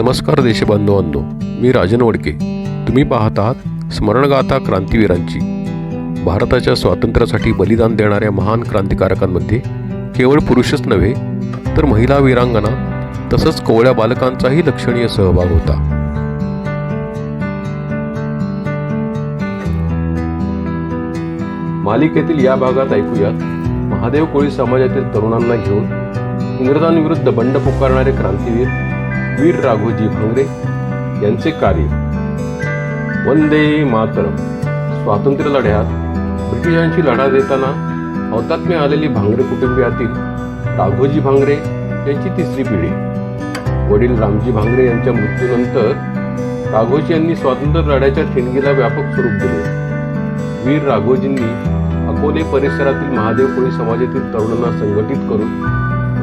नमस्कार देशबांधवांनो मी राजन वडके. तुम्ही पाहत आहात स्मरणगाथा क्रांतीवीरांची. भारताच्या स्वातंत्र्यासाठी बलिदान देणाऱ्या महान क्रांतिकारकांमध्ये केवळ पुरुषच नव्हे तर महिला वीरांगना तसंच कोवळ्या बालकांचाही लक्षणीय सहभाग होता. मालिकेतील या भागात ऐकूयात महादेव कोळी समाजातील तरुणांना घेऊन इंग्रजांविरुद्ध बंड पुकारणारे क्रांतीवीर वीर राघोजी भांगरे यांचे कार्य. वंदे मातरम. स्वातंत्र्य लढ्यात ब्रिटिशांशी लढा देताना हौतात्म्य आलेली भांगरे कुटुंबियातील राघोजी भांगरे यांची तिसरी पिढी. वडील रामजी भांगरे यांच्या मृत्यूनंतर राघोजी यांनी स्वातंत्र्य लढ्याच्या ठिणगीला व्यापक स्वरूप दिले. वीर राघोजींनी अकोले परिसरातील महादेव कोळी समाजातील तरुणांना संघटित करून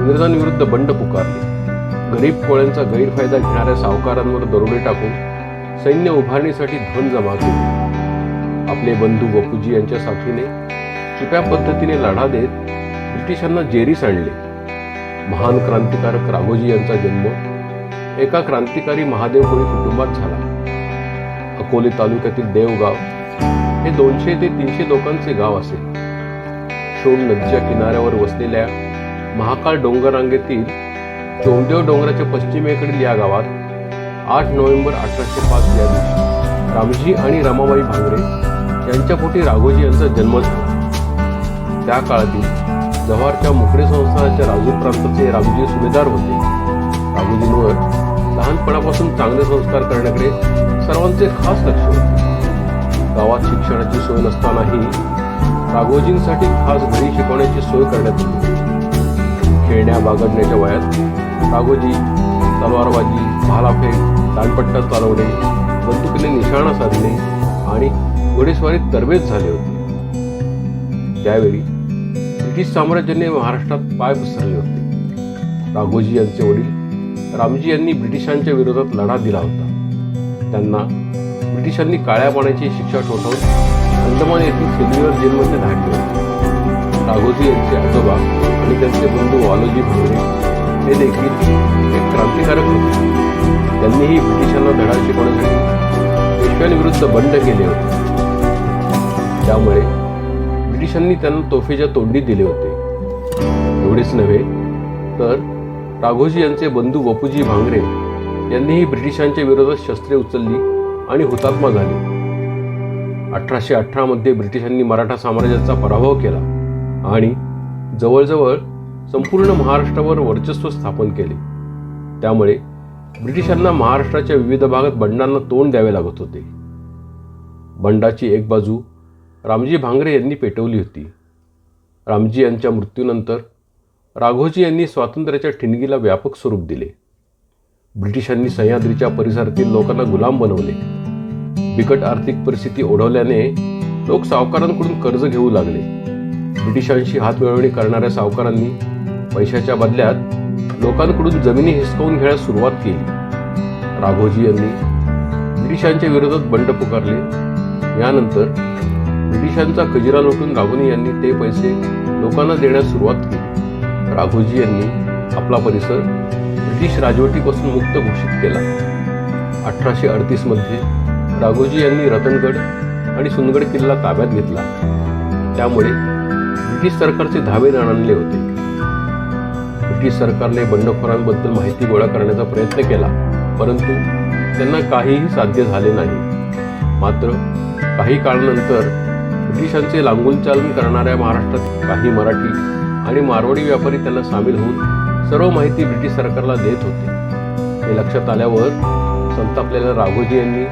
इंग्रजांविरुद्ध बंड पुकारले. गरीब कोळ्यांचा गैरफायदा घेणाऱ्या सावकारांवर दरोडे टाकून सैन्य उभारणीसाठी धन जमा केले. आपले बंधू बपूजी यांच्या साथीने छुप्या पद्धतीने लढा देत ब्रिटिशांना जेरीस आणले. महान क्रांतिकारक राघोजी यांचा जन्म एका क्रांतिकारी महादेव कोळी कुटुंबात झाला. अकोले तालुक्यातील देवगाव हे दोनशे ते तीनशे लोकांचे गाव असेल शोण नदीच्या किनाऱ्यावर वसलेल्या महाकाळ डोंगररांगेतील चोमदेव डोंगराच्या पश्चिमेकडील या गावात आठ नोव्हेंबर अठराशे पाच या दिवशी रामजी आणि रमाबाई भांगरे यांच्या पोटी राघोजी यांचा जन्म झाला. त्या काळातील जव्हारच्या मुकडे संस्थानाच्या राजूर प्रांताचे रामजी सुभेदार होते. राघोजींवर लहानपणापासून चांगले संस्कार करण्याकडे सर्वांचे खास लक्ष होते. गावात शिक्षणाची सोय नसतानाही राघोजींसाठी खास घरी शिकवण्याची सोय करण्यात आली. खेळण्या बागडण्याच्या वयात राघोजी तलवारबाजी भालाफेक दांडपट्टा चालवणे बंदुकीने निशाणा साधणे आणि घोडेस्वारीत तरबेज झाले होते. त्यावेळी ब्रिटिश साम्राज्याने महाराष्ट्रात पाय पसरले होते. राघोजी यांचे वडील रामजी यांनी ब्रिटिशांच्या विरोधात लढा दिला होता. त्यांना ब्रिटिशांनी काळ्या पाण्याची शिक्षा ठोठावून अंदमान येथील सिल्व्हर जेलमध्ये धाडले होते. राघोजी यांचे आजोबा आणि त्यांचे बंधू वालोजी भांगरे हे देखील एक क्रांतिकारक होते. त्यांनीही ब्रिटिशांना धडा शिकवण्यासाठी पेशव्यांविरुद्ध बंड केले होते. त्यामुळे ब्रिटिशांनी त्यांना तोफेच्या तोंडी दिले होते. एवढेच नव्हे तर राघोजी यांचे बंधू वपूजी भांगरे यांनीही ब्रिटिशांच्या विरोधात शस्त्रे उचलली आणि हुतात्मा झाली. अठराशे अठरामध्ये ब्रिटिशांनी मराठा साम्राज्याचा पराभव केला. हो. आणि जवळजवळ संपूर्ण महाराष्ट्रावर वर्चस्व स्थापन केले. त्यामुळे ब्रिटिशांना महाराष्ट्राच्या विविध भागात बंडांना तोंड द्यावे लागत होते. बंडाची एक बाजू रामजी भांगरे यांनी पेटवली होती. रामजी यांच्या मृत्यूनंतर राघोजी यांनी स्वातंत्र्याच्या ठिणगीला व्यापक स्वरूप दिले. ब्रिटिशांनी सह्याद्रीच्या परिसरातील लोकांना गुलाम बनवले. बिकट आर्थिक परिस्थिती ओढवल्याने लोक सावकारांकडून कर्ज घेऊ लागले. ब्रिटिशांशी हातमिळवणी करणाऱ्या सावकारांनी पैशाच्या बदल्यात लोकांकडून जमिनी हिसकावून घेण्यास सुरुवात केली. राघोजी यांनी ब्रिटिशांच्या विरोधात बंड पुकारले. यानंतर ब्रिटिशांचा खजिरा लुटून राघोनी यांनी ते पैसे लोकांना देण्यास सुरुवात केली. राघोजी यांनी आपला परिसर ब्रिटिश राजवटीपासून मुक्त घोषित केला. अठराशे अडतीसमध्ये राघोजी यांनी रतनगड आणि सुनगड किल्ला ताब्यात घेतला. त्यामुळे ब्रिटिश सरकारचे धावे आणले होते. ब्रिटिश सरकारने बंडखोरांबद्दल माहिती गोळा करण्याचा प्रयत्न केला परंतु त्यांना काहीही साध्य झाले नाही. मात्र काही काळानंतर ब्रिटिशांचे लांगूल चालन करणाऱ्या महाराष्ट्रात काही मराठी आणि मारवाडी व्यापारी त्यांना सामील होऊन सर्व माहिती ब्रिटिश सरकारला देत होते. हे लक्षात आल्यावर संतापलेल्या राघोजी यांनी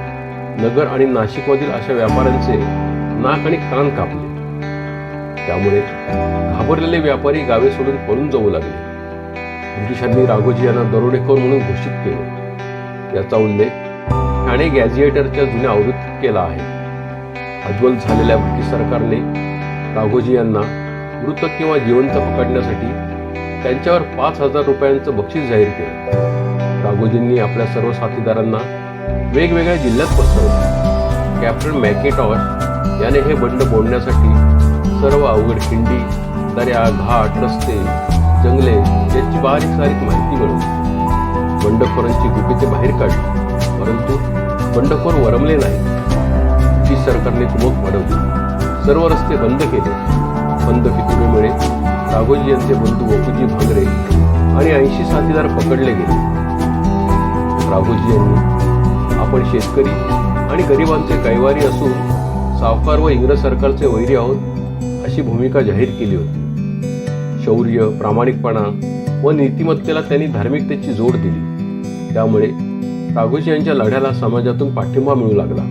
नगर आणि नाशिकमधील अशा व्यापाऱ्यांचे नाक आणि कान कापले. त्यामुळे घाबरलेले व्यापारी गावे सोडून पळून जाऊ लागले. ब्रिटिशांनी राघोजी यांना दरोडेखोर म्हणून घोषित केले. याचा उल्लेख ठाणे गॅझिएटरच्या जुन्या आवृत्तीत केला आहे. अज्वल झालेल्या ब्रिटिश सरकारने राघोजी यांना मृत किंवा जिवंत पकडण्यासाठी त्यांच्यावर पाच हजार रुपयांचं बक्षीस जाहीर केलं. राघोजींनी आपल्या सर्व साथीदारांना वेगवेगळ्या जिल्ह्यात पसरवले. कॅप्टन मॅकेटॉश याने हे बंड बोलण्यासाठी सर्व अवघड खिंडी दर्या घाट रस्ते जंगले याची बारीक सारीक माहिती मिळवली बंडखोरांची गुपिते बाहेर काढली. परंतु बंडखोर वरमले नाही. ती सरकारने कुमक वाढवली. सर्व रस्ते बंद केले. बंद फितुरीमुळे राघोजी यांचे बंधू बापूजी भांगरे आणि ऐंशी साथीदार पकडले गेले. राघोजी यांनी आपण शेतकरी आणि गरिबांचे कैवारी असून सावकार व इंग्रज सरकारचे वैरी आहोत. अशी भूमिका जाहीर केली होती. शौर्य प्रामाणिकपणा व नीतिमत्तेला त्यांनी धार्मिकतेची जोड दिली. त्यामुळे राघोजी यांच्या लढ्याला समाजातून पाठिंबा मिळू लागला.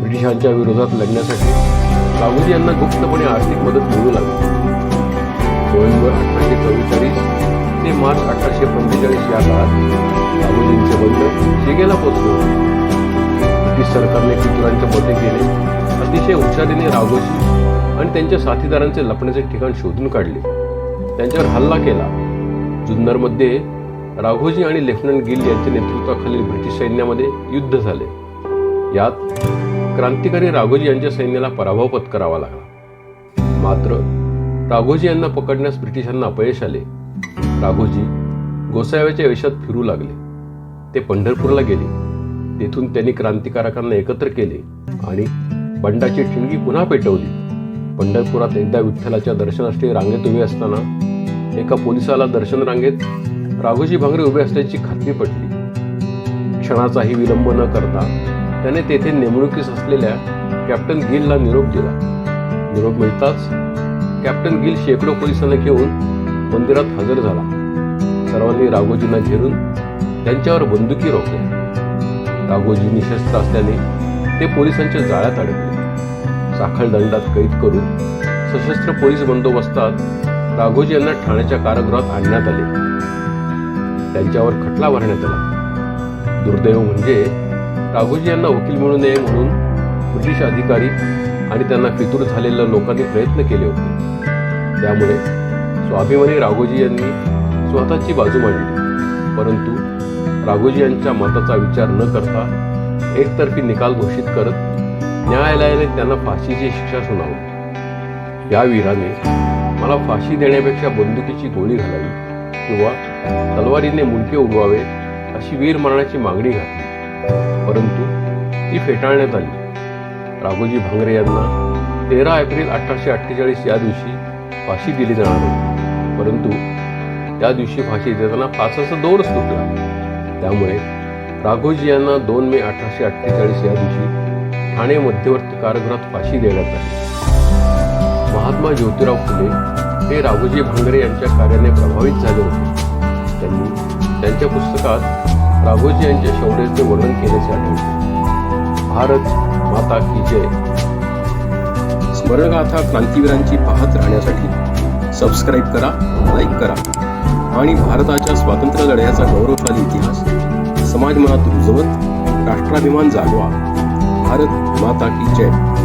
ब्रिटिशांच्या विरोधात लढण्यासाठी राघोजी यांना गुप्तपणे आर्थिक मदत मिळू लागली. नोव्हेंबर अठराशे चव्वेचाळीस ते मार्च अठराशे पंचेचाळीस या काळात राघोजींचे बंड शिगेला पोचले होते. ब्रिटिश सरकारने पितुरांच्या मते केले. अतिशय हुशारीने राघोजी आणि त्यांच्या साथीदारांचे लपण्याचे ठिकाण शोधून काढले. त्यांच्यावर हल्ला केला. जुन्नरमध्ये राघोजी आणि लेफ्टनंट गिल यांच्या नेतृत्वाखालील ब्रिटिश सैन्यामध्ये युद्ध झाले. यात क्रांतिकारी राघोजी यांच्या सैन्याला पराभव पत्करावा लागला. मात्र राघोजी यांना पकडण्यास ब्रिटिशांना अपयश आले. राघोजी गोसाव्याच्या वेशात फिरू लागले. ते पंढरपूरला गेले. तेथून त्यांनी क्रांतिकारकांना एकत्र केले आणि बंडाची ठिणगी पुन्हा पेटवली. पंढरपुरात एकदा विठ्ठलाच्या दर्शनासाठी रांगेत उभे असताना एका पोलिसाला दर्शन रांगेत राघोजी भांगरे उभे असल्याची खात्री पटली. क्षणाचाही विलंब न करता त्याने तेथे नेमणुकीस असलेल्या कॅप्टन गिलला निरोप दिला. निरोप मिळताच कॅप्टन गिल शेकडो पोलिसांना घेऊन मंदिरात हजर झाला. सर्वांनी राघोजींना घेरून त्यांच्यावर बंदुकी रोखल्या राघोजी निशस्त्र असल्याने ते पोलिसांच्या जाळ्यात अडकले. साखळदंडात कैद करून सशस्त्र पोलीस बंदोबस्तात राघोजी यांना ठाण्याच्या कारागृहात आणण्यात आले. त्यांच्यावर खटला भरण्यात आला. दुर्दैव म्हणजे राघोजी यांना वकील मिळू नये म्हणून ब्रिटिश अधिकारी आणि त्यांना फितूर झालेल्या लोकांनी प्रयत्न केले होते. त्यामुळे स्वाभिमानी राघोजी यांनी स्वतःची बाजू मांडली. परंतु राघोजी यांच्या मताचा विचार न करता एकतर्फी निकाल घोषित करत न्यायालयाने त्यांना फाशीची शिक्षा सुनावली. या वीराने मला फाशी देण्यापेक्षा बंदुकीची गोळी घालावी किंवा तलवारीने मुंडके उडवावे अशी वीर मरणाची मागणी घातली. परंतु ती फेटाळण्यात आली. राघोजी भांगरे यांना तेरा एप्रिल अठराशे अठ्ठेचाळीस या दिवशी फाशी दिली जाणार होती. परंतु त्या दिवशी फाशी देताना फासाचा दोरच तुटला त्यामुळे राघोजी यांना दोन मे अठराशे अठ्ठेचाळीस या दिवशी ठाणे मध्यवर्ती कारागृहात फाशी देण्यात आली. महात्मा ज्योतिराव फुले हे राघोजी भांगरे यांच्या कार्याने प्रभावित झाले होते. त्यांनी त्यांच्या पुस्तकात राघोजी यांच्या शौर्याचे वर्णन केल्याचे आढळले भारत माता की जय. स्मरणगाथा क्रांतीवीरांची पाहत राहण्यासाठी सबस्क्राईब करा लाईक करा आणि भारताच्या स्वातंत्र्य लढ्याचा गौरवशाली इतिहास समाज मनात रुजवत राष्ट्राभिमान जागवा. भारत माता की जय।